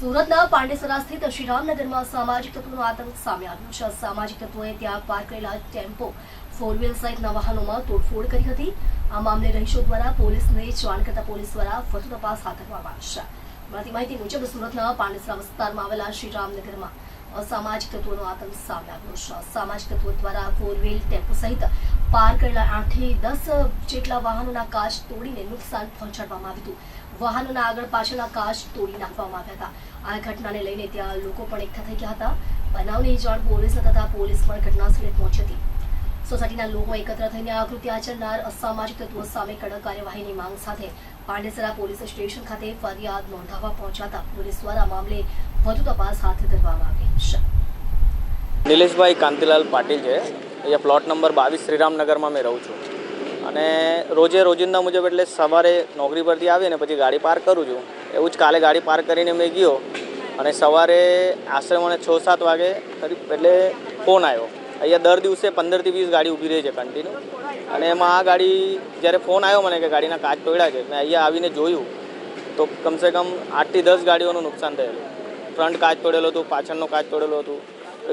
સુરતના પાંડેસરા સ્થિત શ્રીરામનગરમાં સામાજિક તત્વોનો આતંક સામે આવ્યો છે. સામાજિક તત્વોએ ત્યાં પાર્ક કરેલા ટેમ્પો ફોર વ્હીલ સહિતના વાહનોમાં તોડફોડ કરી હતી. આ મામલે રહીશો દ્વારા પોલીસને જાણ કરતા પોલીસ દ્વારા વધુ તપાસ હાથ ધરવામાં આવી છે. મળતી માહિતી મુજબ સુરતના પાંડેસરા વિસ્તારમાં આવેલા શ્રીરામનગરમાં અસામાજિક તત્વોનો આતંક સામે આવ્યો છે. સામાજિક તત્વો દ્વારા ફોર વ્હીલ ટેમ્પો સહિત પાર કરેલા આઠથી દસ જેટલા વાહનોના કાચ તોડીને નુકસાન પહોંચાડવામાં આવ્યું હતું. વાહનોના આગળ પાછળના કાચ તોડી નાખવામાં આવ્યા હતા. આ ઘટનાને લઈને ત્યાં લોકો પણ એકઠા થઈ ગયા હતા. બનાવની જાણ પોલીસ તથા પોલીસ પણ ઘટના સ્થળે પહોંચી હતી. સોસાયટીના લોકો એકત્ર થઈને આ કૃત્ય આચરનાર અસામાજિક તત્વો સામે કડક કાર્યવાહીની માંગ સાથે પાંડેસરા પોલીસ સ્ટેશન ખાતે ફરિયાદ નોંધાવવા પહોંચાતા પોલીસ દ્વારા મામલે વધુ તપાસ હાથ ધરવામાં આવી છે. નિલેશભાઈ કાંતિલાલ પાટીલ છે. અહીંયા પ્લોટ નંબર બાવીસ શ્રીરામનગરમાં મેં રહું છું. અને રોજે રોજિંદા મુજબ એટલે સવારે નોકરી પરથી આવીને પછી ગાડી પાર્ક કરું છું. એવું જ કાલે ગાડી પાર્ક કરીને મેં ગયો અને સવારે આશરે મને છ સાત વાગે કરીબ એટલે ફોન આવ્યો. અહીંયા દર દિવસે પંદરથી વીસ ગાડી ઊભી રહી છે કન્ટિન્યુ અને એમાં આ ગાડી જ્યારે ફોન આવ્યો મને કે ગાડીના કાચ તોડ્યા છે, મેં અહીંયા આવીને જોયું તો કમસે કમ આઠથી દસ ગાડીઓનું નુકસાન થયેલું. ફ્રન્ટ કાચ તોડેલો હતું, પાછળનો કાચ તોડેલો હતું.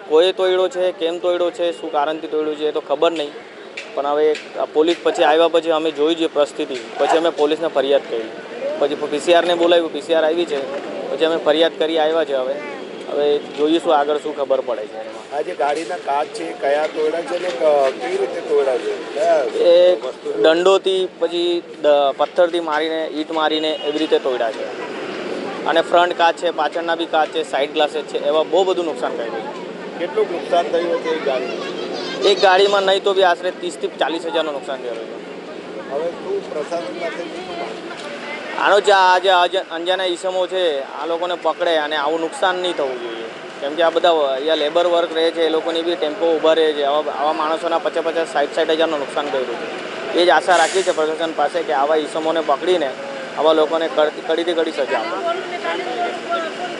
કોઈ તોડ્યો છે કેમ તોડ્યો છે શું કારણથી તોડ્યું છે એ તો ખબર નહીં. પણ હવે પોલીસ પછી આવ્યા પછી અમે જોઈ જે પરિસ્થિતિ. પછી અમે પોલીસને ફરિયાદ કરી. પછી પીસીઆરને બોલાવ્યું પીસીઆર આવી છે. પછી અમે ફરિયાદ કરી આવ્યા છે હવે. હવે જોઈશું આગળ શું ખબર પડે છે. આ જે ગાડીના કાચ છે કયા તોડ્યા છે ને કેવી રીતે તોડ્યા છે? એ દંડોથી પછી પથ્થરથી મારીને ઈંટ મારીને એવી રીતે તોડ્યા છે. અને ફ્રન્ટ કાચ છે પાછળના બી કાચ છે સાઈડ ગ્લાસેસ છે. એવા બહુ બધું નુકસાન કર્યું છે. કેટલું નુકસાન થયું હતું એક ગાડી? એક ગાડીમાં નહીં તો બી આશરે ત્રીસથી ચાલીસ હજારનું નુકસાન થયું હતું. હવે શું પ્રશાસન આનો જે આ જે અજ- અંજાના ઈસમો છે આ લોકોને પકડે અને આવું નુકસાન નહીં થવું જોઈએ. કેમ કે આ બધા અહીંયા લેબર વર્ક રહે છે એ લોકોની બી ટેમ્પો ઊભા રહે છે. આવા આવા માણસોના પચાસ પચાસ સાઠ સાઠ હજારનું નુકસાન કર્યું છે. એ જ આશા રાખી છે પ્રશાસન પાસે કે આવા ઈસમોને પકડીને આવા લોકોને કડ- કડીથી કડી સજા આપે.